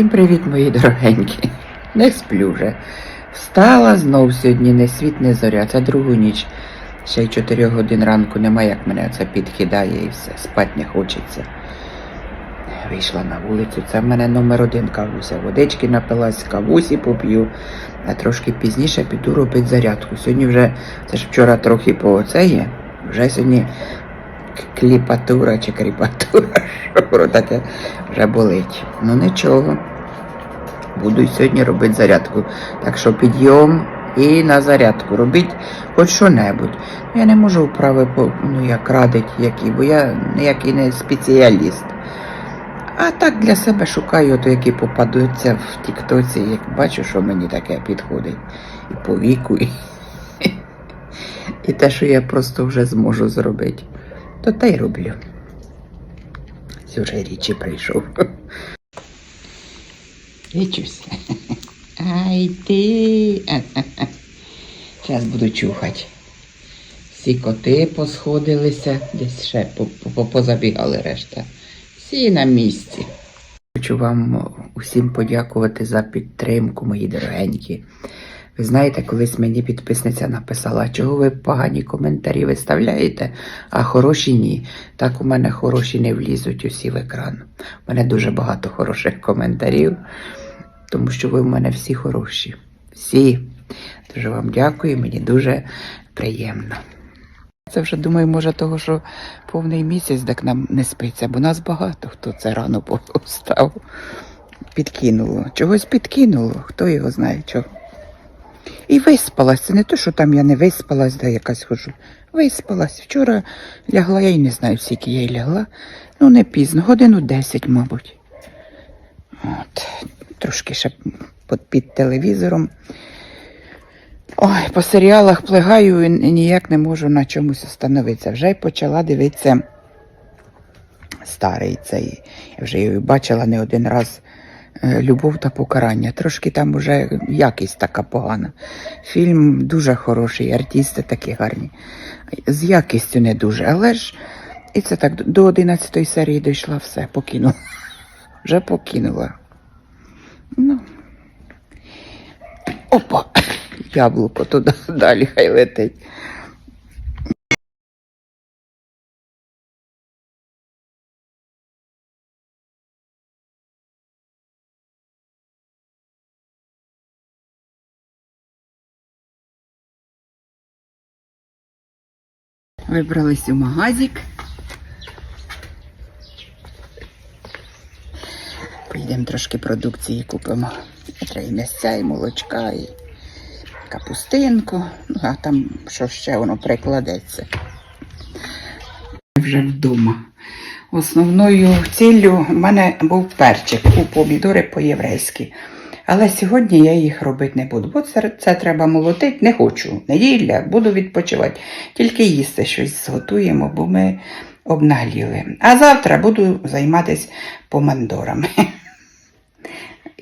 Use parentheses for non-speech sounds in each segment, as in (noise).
Всім привіт, мої дорогенькі. Не сплю вже. Встала знов сьогодні, не світ, не зоря. Це другу ніч. Ще й 4 годин ранку немає, як мене це підкидає і все. Спать не хочеться. Вийшла на вулицю. Це в мене номер один кавуся. Водички напилась, кавусі поп'ю. А трошки пізніше піду робити зарядку. Сьогодні вже, це ж вчора трохи по оце є. Вже сьогодні кліпатура чи кріпатура, (laughs) що таке вже болить. Ну нічого. Буду сьогодні робити зарядку. Так що підйом і на зарядку робіть хоч що-небудь. Я не можу вправи ну, як радить, які, бо я ніякий не спеціаліст. А так для себе шукаю, то які попадуться в Тіктоці, як бачу, що мені таке підходить. І по віку, і, (laughs) і те, що я просто вже зможу зробити, то те й роблю. Вже річі прийшов. (laughs) Річусь. Ай ти. Зараз буду чухати. Всі коти посходилися, десь ще по- по- позабігали решта. Всі на місці. Хочу вам усім подякувати за підтримку, мої дорогенькі. Ви знаєте, колись мені підписниця написала, чого ви погані коментарі виставляєте, а хороші ні. Так у мене хороші не влізуть усі в екран. У мене дуже багато хороших коментарів, тому що ви в мене всі хороші. Всі. Дуже вам дякую, мені дуже приємно. Це вже думаю, може, того, що повний місяць так нам не спиться, бо нас багато хто це рано постав. Підкинуло. Чогось підкинуло, хто його знає чого. І виспалась. Це не то, що там я не виспалась, де якась хожу. Виспалась. Вчора лягла, я й не знаю, скільки я й лягла. Ну, не пізно, годину 10, мабуть. От. Трошки ще під, телевізором. Ой, по серіалах плигаю і ніяк не можу на чомусь остановитися. Вже й почала дивитися старий цей. Я вже його бачила не один раз. е, Любов та покарання. Трошки там уже якість така погана. Фільм дуже хороший, артисти такі гарні. З якістю не дуже, але ж і це так до 11 серії дійшла все, покинула. (laughs) Вже покинула. Ну. Опа! Яблуко туди (laughs) далі хай летить. Вибрались у магазик. Підемо трошки продукції купимо. Треба і м'ясця, і молочка, і капустинку. Ну, а там що ще воно прикладеться. Вже вдома. Основною ціллю в мене був перчик у помідори по-єврейськи. Але сьогодні я їх робити не буду, бо це, це треба молотити, не хочу. Неділя, буду відпочивати. Тільки їсти щось зготуємо, бо ми обнагліли. А завтра буду займатися помандорами. (laughs)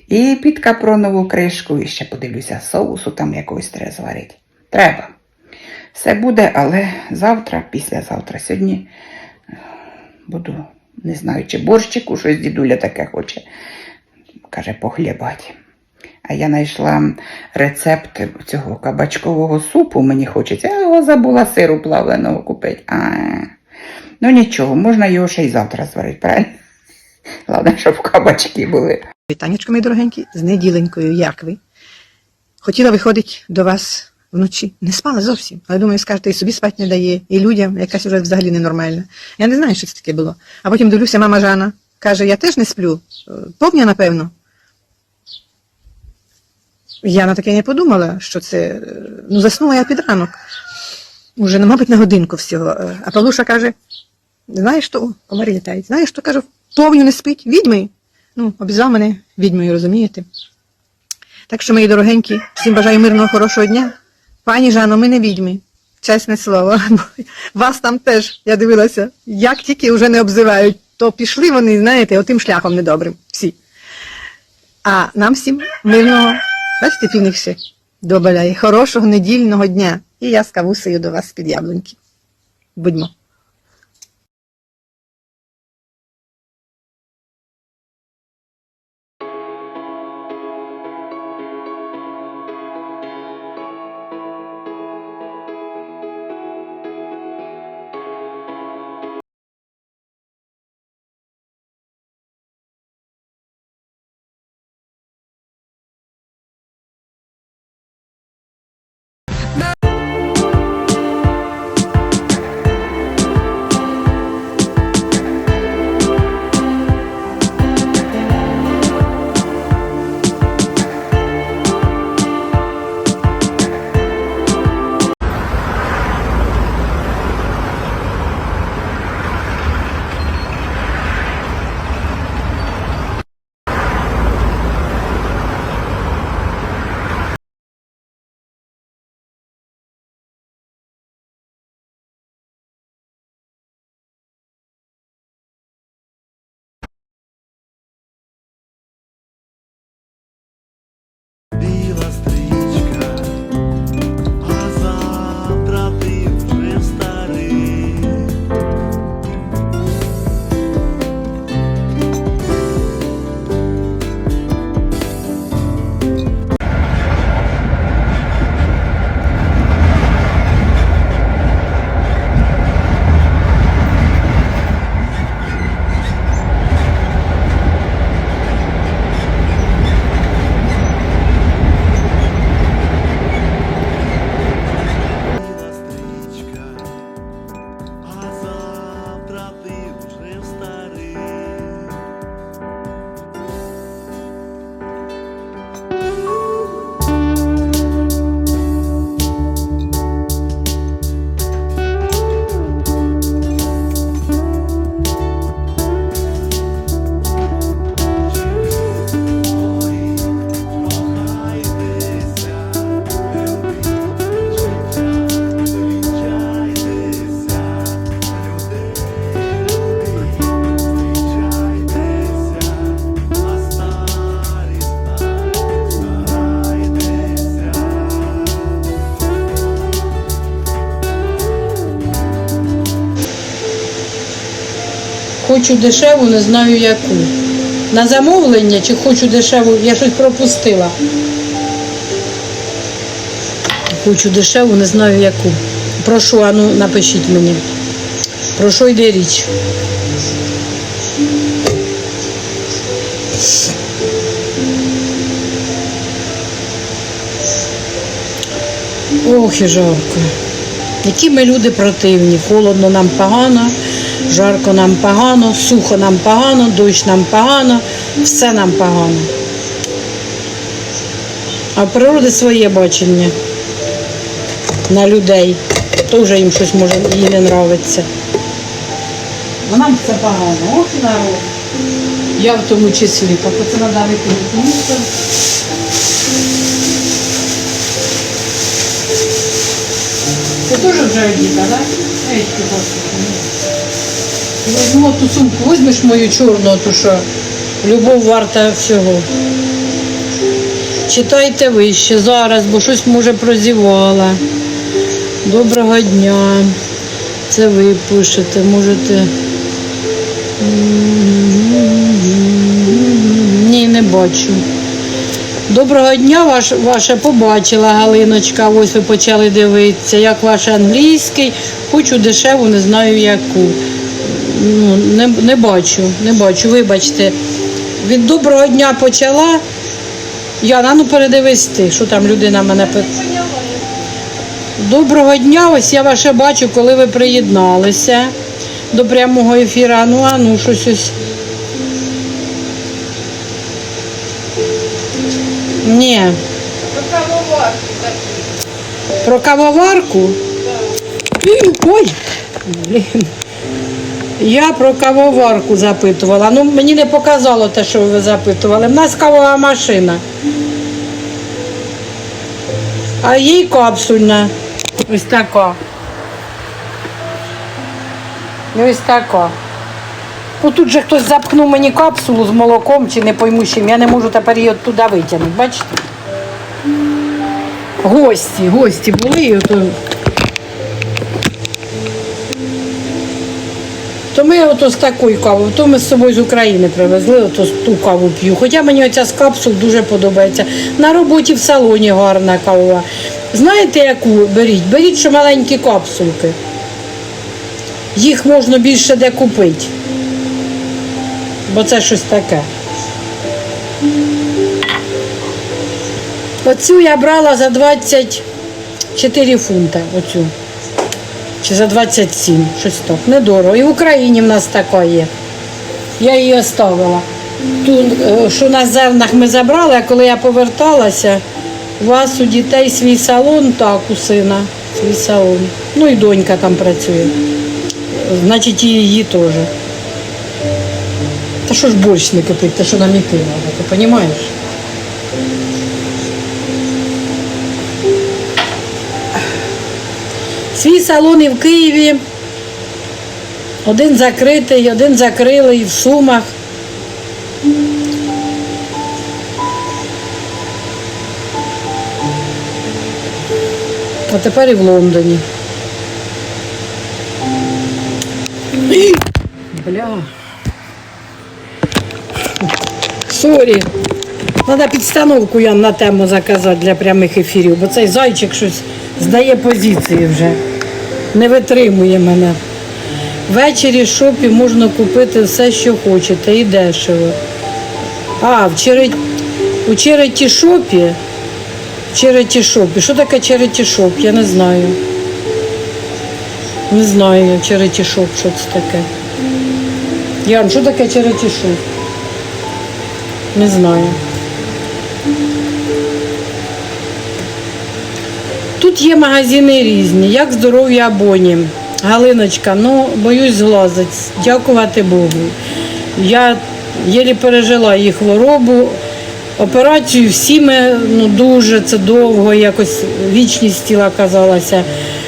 І під капронову кришку, і ще подивлюся, соусу там якогось треба зварити. Треба. Все буде, але завтра, післязавтра, сьогодні е, буду, не знаю, чи борщику щось дідуля таке хоче. Каже, похлібати. А я знайшла рецепт цього кабачкового супу, мені хочеться. Я його забула сиру плавленого купити. А, ну нічого, можна його ще й завтра зварити, правильно? Головне, щоб кабачки були. Вітанечко, мої дорогенькі, з неділенькою, як ви? Хотіла виходити до вас вночі. Не спала зовсім. Але думаю, скажете, і собі спати не дає, і людям якась вже взагалі ненормальна. Я не знаю, що це таке було. А потім дивлюся, мама Жана каже, я теж не сплю. Е, Повня, напевно. Я на таке не подумала, що це. е, Ну, заснула я під ранок. Уже, ну, мабуть, на годинку всього. Е, А Павлуша каже: знаєш що? Комарі літають. Знаєш що каже, повню не спить, відьми. Ну, обізвав мене відьмою, розумієте? Так що, мої дорогенькі, всім бажаю мирного, хорошого дня. Пані Жано, ми не відьми. Чесне слово. (laughs) Вас там теж, я дивилася, як тільки вже не обзивають, то пішли вони, знаєте, отим шляхом недобрим. Всі. А нам всім мирного, бачите, півник ще добаляє, хорошого недільного дня. І я з кавусею до вас під яблуньки. Будьмо. No. Хочу дешеву, не знаю яку. На замовлення чи хочу дешеву, я щось пропустила. Хочу дешеву, не знаю яку. Прошу, ану, напишіть мені. Про що йде річ? Ох, і жарко. Які ми люди противні. Холодно нам погано, жарко нам погано, сухо нам погано, дощ нам погано, все нам погано. А природи своє бачення на людей. Теж їм щось може їй не нравиться. А нам все погано. Ох, народ. Я в тому числі. Так оце треба викинути. Це теж вже одіта, так? Ей, ти господи. Візьму ту сумку, візьмеш мою чорну, ту що любов варта всього. Читайте вище зараз, бо щось може прозівала. Доброго дня. Це ви пишете, можете. Ні, не бачу. Доброго дня, ваш, ваше побачила Галиночка. Ось ви почали дивитися. Як ваш англійський, хочу дешеву, не знаю яку. Ну, не, не бачу, не бачу, вибачте. Від доброго дня почала. Яна, ну передивись ти, що там людина мене питає. Доброго дня, ось я ваше бачу, коли ви приєдналися до прямого ефіру. Ну, а ну, щось ось. Ні. Про кавоварку? Ой, блін. Я про кавоварку запитувала. Ну, мені не показало те, що ви запитували. У нас кавова машина. А їй капсульна. Ось така. Ось така. Ну тут же хтось запхнув мені капсулу з молоком чи не пойму чим. Я не можу тепер її туди витягнути, бачите? Гості, гості були. і ото... То ми ото з такою кавою, то ми з собою з України привезли, ото ту каву п'ю. Хоча мені оця з капсул дуже подобається. На роботі в салоні гарна кава. Знаєте, яку беріть? Беріть що маленькі капсулки. Їх можна більше де купити. Бо це щось таке. Оцю я брала за 20 4 фунта оцю. Чи за 27, щось так. Недорого. І в Україні в нас така є. Я її оставила. Ту, е, що на зернах ми забрали, а коли я поверталася, у вас у дітей свій салон, так, у сина, свій салон. Ну і донька там працює. Значить, і її теж. Та що ж борщ не кипить, та що нам іти треба, ти розумієш? Свій салон і в Києві. Один закритий, один закрили і в Сумах. А тепер і в Лондоні. Бля. Сорі. Треба підстановку я на тему заказати для прямих ефірів, бо цей зайчик щось здає позиції вже. Не витримує мене. Ввечері в шопі можна купити все, що хочете, і дешево. А, в черет... у череті шопі. Череті шопі. Що таке череті шоп? Я не знаю. Не знаю я череті шоп, що це таке. Ян, що таке череті шоп? Не знаю. Тут є магазини різні, як здоров'я Боні. Галиночка, ну боюсь зглазить. Дякувати Богу. Я єлі пережила її хворобу. Операцію всі ми ну, дуже це довго, якось вічність тіла казалася.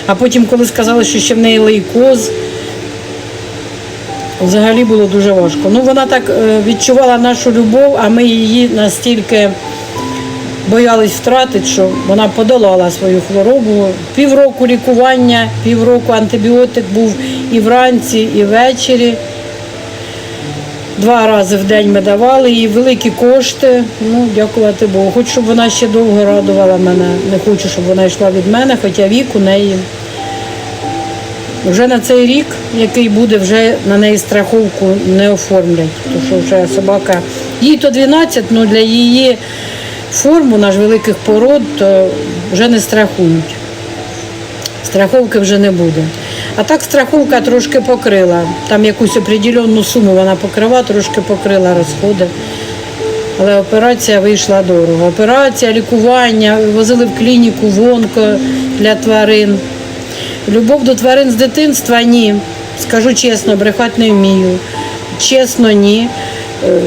А потім, коли сказали, що ще в неї лейкоз, взагалі було дуже важко. Ну, вона так е, відчувала нашу любов, а ми її настільки боялись втратити, що вона подолала свою хворобу. Півроку лікування, півроку антибіотик був і вранці, і ввечері. Два рази в день ми давали їй великі кошти. Ну, дякувати Богу. Хочу, щоб вона ще довго радувала мене. Не хочу, щоб вона йшла від мене, хоча вік у неї. Вже на цей рік, який буде, вже на неї страховку не оформлять. Тому що вже собака. Їй то 12, але для її форму наш великих пород то вже не страхують. Страховки вже не буде. А так страховка трошки покрила. Там якусь определенну суму вона покрива, трошки покрила розходи. Але операція вийшла дорого. Операція, лікування, возили в клініку вонко для тварин. Любов до тварин з дитинства ні. Скажу чесно, брехати не вмію. Чесно, ні. Е,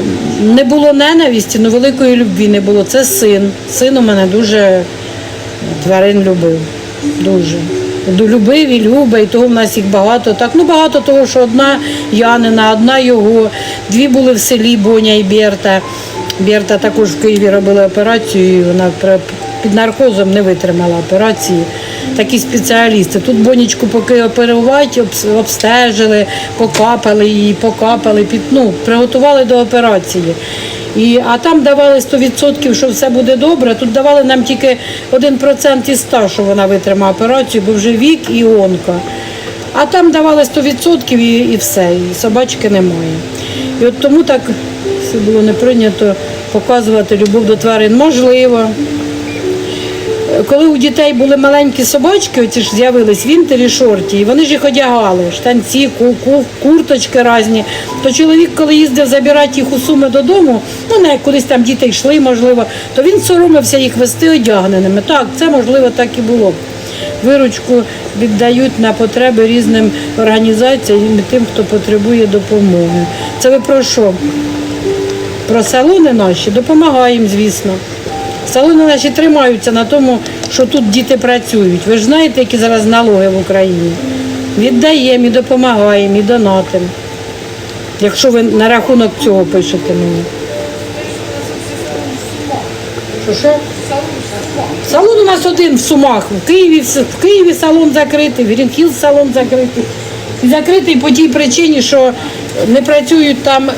Не було ненависті, але великої любві не було. Це син. Син у мене дуже тварин любив. Дуже. Ду- Любив і любить, і того в нас їх багато. Так, ну багато того, що одна Янина, одна його, дві були в селі Боня і Берта. Берта також в Києві робила операцію, і вона під наркозом не витримала операції. Такі спеціалісти. Тут Бонічку поки оперувати, обстежили, покапали її, покапали, під, ну, приготували до операції. І, а там давали 100%, що все буде добре. Тут давали нам тільки 1% із 100, що вона витримає операцію, бо вже вік і онко. А там давали 100% і, і все, і собачки немає. І от тому так було не прийнято показувати любов до тварин. Можливо. Коли у дітей були маленькі собачки, оці ж з'явились вінтері шорті, і вони ж їх одягали, штанці, ку- ку- курточки різні. То чоловік, коли їздив забирати їх у суми додому, ну не кудись там діти йшли, можливо, то він соромився їх вести одягненими. Так, це можливо так і було. Виручку віддають на потреби різним організаціям і тим, хто потребує допомоги. Це ви про що? Про салони наші допомагаємо, звісно. Салони наші тримаються на тому, що тут діти працюють. Ви ж знаєте, які зараз налоги в Україні. Віддаємо і допомагаємо, і донатимо. Якщо ви на рахунок цього пишете мені. Що що? Салон у нас один в Сумах. В Києві, в Києві салон закритий, в Грінхіл салон закритий. Закритий по тій причині, що не працюють там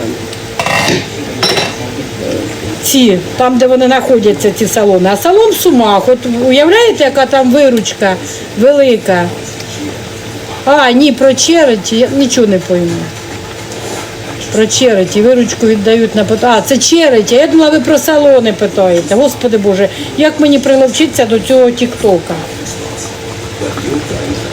ці, там, де вони знаходяться, ці салони. А салон в Сумах, от уявляєте, яка там виручка велика. А, ні, про череті, я нічого не пойму. Про череті. Виручку віддають на А, це череті. Я думала, ви про салони питаєте. Господи Боже, як мені приловчитися до цього Тіктока?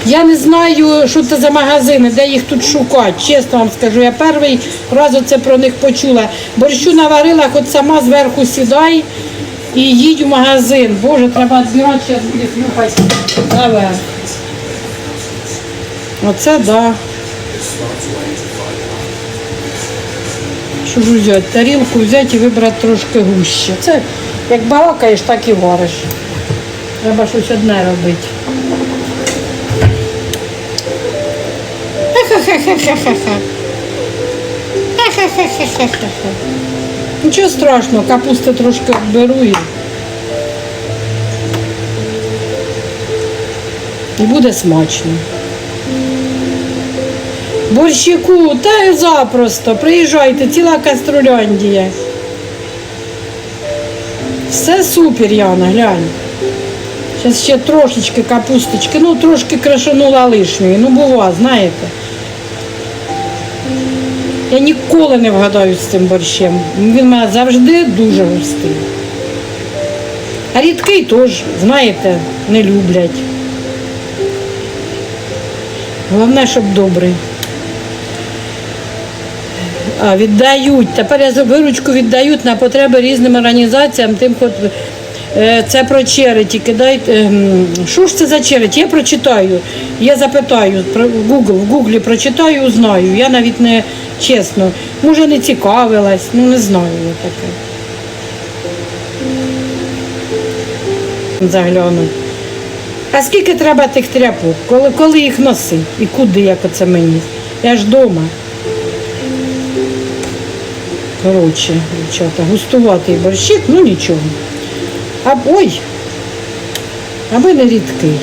Я не знаю, що це за магазини, де їх тут шукати. Чесно вам скажу, я перший раз оце про них почула. Борщу наварила, хоч сама зверху сідай і їдь у магазин. Боже, треба збирати, зараз буде наверх. Оце да. Що ж взяти? Тарілку взяти і вибрати трошки гуще. Це як балакаєш, так і вариш. Треба щось одне робити. (laughs) Нічого страшного, капусти трошки беру і. І буде смачно. Борщику, та й запросто. Приїжджайте, ціла каструляндія. Все супер, Яна, глянь. Зараз ще трошечки капусточки, ну трошки крашанула лишньої. Ну бува, знаєте. Я ніколи не вгадаю з цим борщем. Він у мене завжди дуже густий. А рідкий теж, знаєте, не люблять. Головне, щоб добрий. А, віддають. Тепер я виручку віддають на потреби різним організаціям, тим, хто е, це про череті. Кидайте. ем, Що ж це за череті? Я прочитаю. Я запитаю про Google, в Гуглі прочитаю, узнаю. Я навіть не чесно. Може не цікавилась, ну не знаю я таке. Загляну. А скільки треба тих тряпок? Коли, коли їх носить? І куди, як оце мені? Я ж вдома. Коротше, дівчата, густуватий борщик, ну нічого. А ой, аби не рідкий.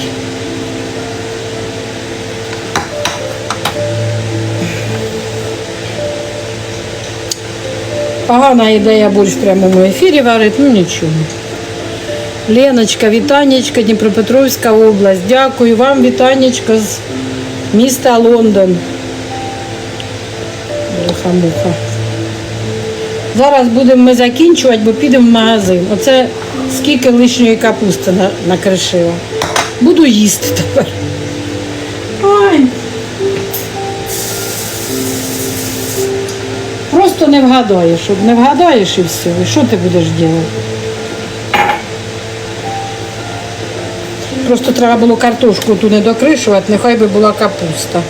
Погана ідея борщ в прямому ефірі варить, ну нічого. Леночка, вітанечка, Дніпропетровська область. Дякую вам, вітанечка з міста Лондон. Бляха-муха. Зараз будемо ми закінчувати, бо підемо в магазин. Оце скільки лишньої капусти накришила. Буду їсти тепер. Просто не вгадаєш. От не вгадаєш і все. І що ти будеш робити? Просто треба було картошку ту не докришувати, нехай би була капуста.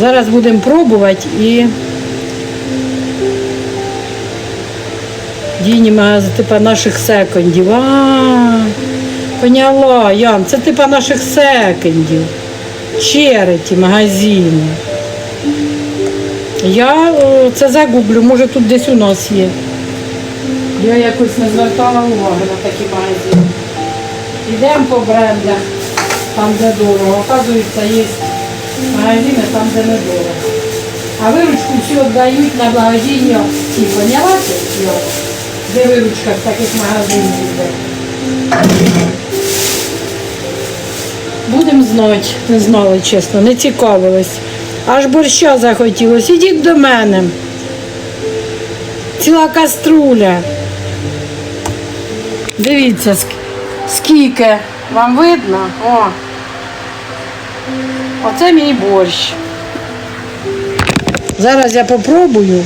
Зараз будемо пробувати і магазини, типа наших секондів. А, поняла, Ян, це типа наших секондів. Череті магазини. Я е, це загублю, може тут десь у нас є. Я якось не звертала уваги на такі магазини. Йдемо по брендах, там де дорого. Оказується, є магазини там, де не дорого. А виручку всю віддають на благодійні ці, поняла це? Де виручка в таких магазинах йде? Будемо знати, не знали, чесно, не цікавились. Аж борща захотілося. Ідіть до мене. Ціла каструля. Дивіться, скільки. Вам видно? О. Оце мій борщ. Зараз я попробую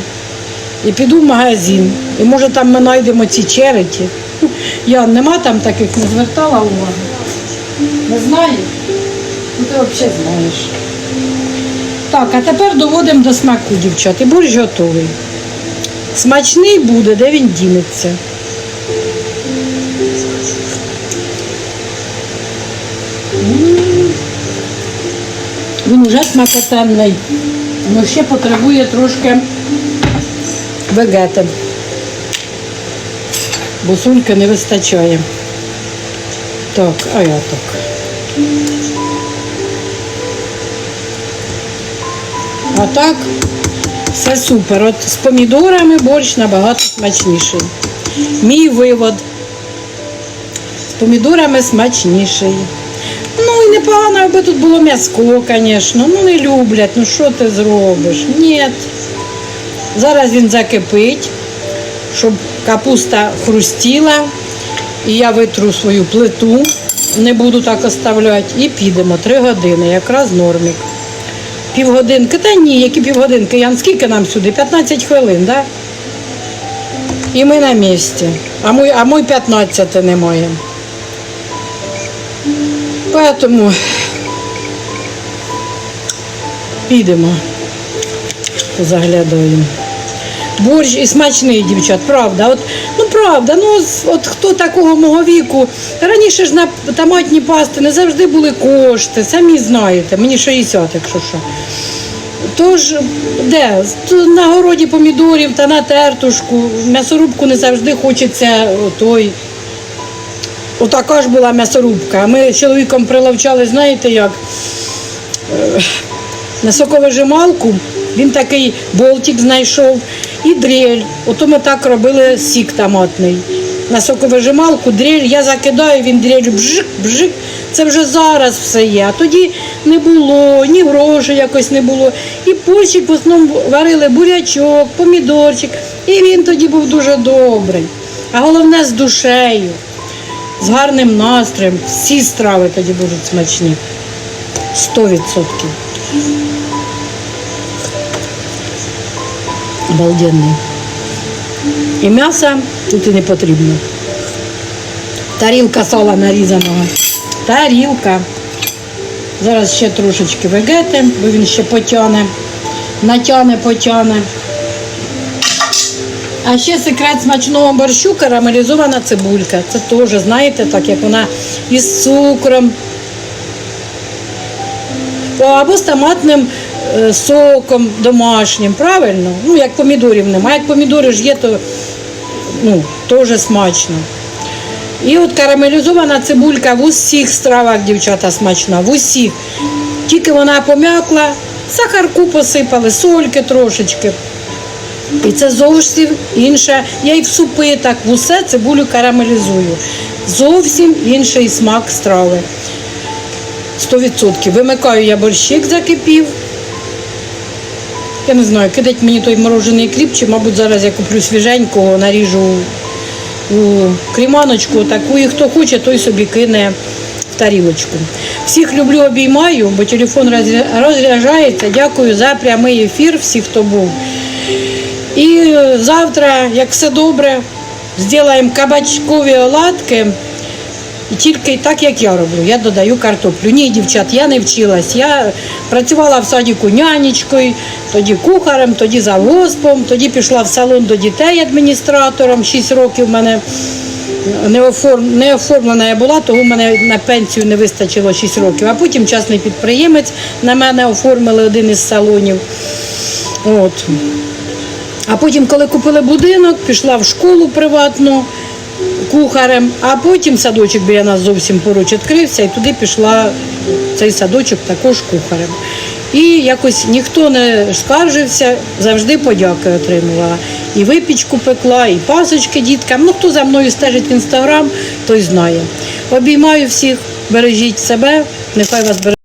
і піду в магазин. І може там ми знайдемо ці череті. (laughs) Я нема там таких, не звертала уваги. Не знаєш? Ну ти взагалі знаєш. Так, а тепер доводимо до смаку, дівчат. І борщ готовий. Смачний буде, де він дінеться. Він уже смакотенний. але ще потребує трошки вегети. Бо сульки не вистачає. Так, а я так. А так, все супер. От з помідорами борщ набагато смачніший. Мій вивод. З помідорами смачніший. Ну і непогано, аби тут було м'яско, звісно. Ну не люблять, ну що ти зробиш? Ні. Зараз він закипить, щоб капуста хрустіла. І я витру свою плиту, не буду так оставляти. І підемо три години, якраз нормік. Півгодинки, та ні, які півгодинки, Ян, скільки нам сюди? 15 хвилин, так? Да? І ми на місці. А мой, а мой 15 немає. Поэтому підемо, позаглядаємо. Борщ і смачний, дівчат, правда. От, ну правда, ну от хто такого мого віку. Раніше ж на томатні пасти не завжди були кошти, самі знаєте, мені 60, якщо що. Тож, де? На городі помідорів та на тертушку. М'ясорубку не завжди хочеться той. Отака ж була м'ясорубка. Ми з чоловіком приловчали, знаєте як? Е, На соковижималку він такий болтик знайшов і дрель. Ото ми так робили сік томатний. На соковижималку дрель, я закидаю, він дрель бжик, бжик. Це вже зараз все є. А тоді не було, ні грошей якось не було. І борщик в основному варили бурячок, помідорчик. І він тоді був дуже добрий. А головне з душею, з гарним настроєм. Всі страви тоді будуть смачні. Сто відсотків. Обалденний. І м'яса тут і не потрібно. Тарілка сала нарізаного. Тарілка. Зараз ще трошечки вегети, бо він ще потяне. Натяне, потяне. А ще секрет смачного борщу карамелізована цибулька. Це теж, знаєте, так як вона із цукром, або з томатним соком домашнім, правильно? Ну, як помідорів немає. Як помідори ж є, то ну, теж смачно. І от карамелізована цибулька в усіх стравах, дівчата, смачна, в усіх. Тільки вона пом'якла, сахарку посипали, сольки трошечки. І це зовсім інше. Я і в супи так в усе цибулю карамелізую. Зовсім інший смак страви. 100%. Вимикаю я борщик, закипів. Я не знаю, кидать мені той морожений кріп, чи, мабуть, зараз я куплю свіженького, наріжу у кріманочку таку, і хто хоче, той собі кине в тарілочку. Всіх люблю, обіймаю, бо телефон розряджається. Дякую за прямий ефір, всіх, хто був. І завтра, як все добре, зробимо кабачкові оладки. І тільки так, як я роблю, я додаю картоплю. Ні, дівчат, я не вчилась. Я працювала в садіку нянечкою, тоді кухарем, тоді завгоспом, тоді пішла в салон до дітей адміністратором. 6 років в мене не, оформ... не оформлена я була, того в мене на пенсію не вистачило 6 років. А потім частний підприємець на мене оформили один із салонів. От. А потім, коли купили будинок, пішла в школу приватну кухарем, а потім садочок біля нас зовсім поруч відкрився, і туди пішла цей садочок також кухарем. І якось ніхто не скаржився, завжди подяки отримувала. І випічку пекла, і пасочки діткам. Ну, хто за мною стежить в інстаграм, той знає. Обіймаю всіх, бережіть себе, нехай вас бережуть.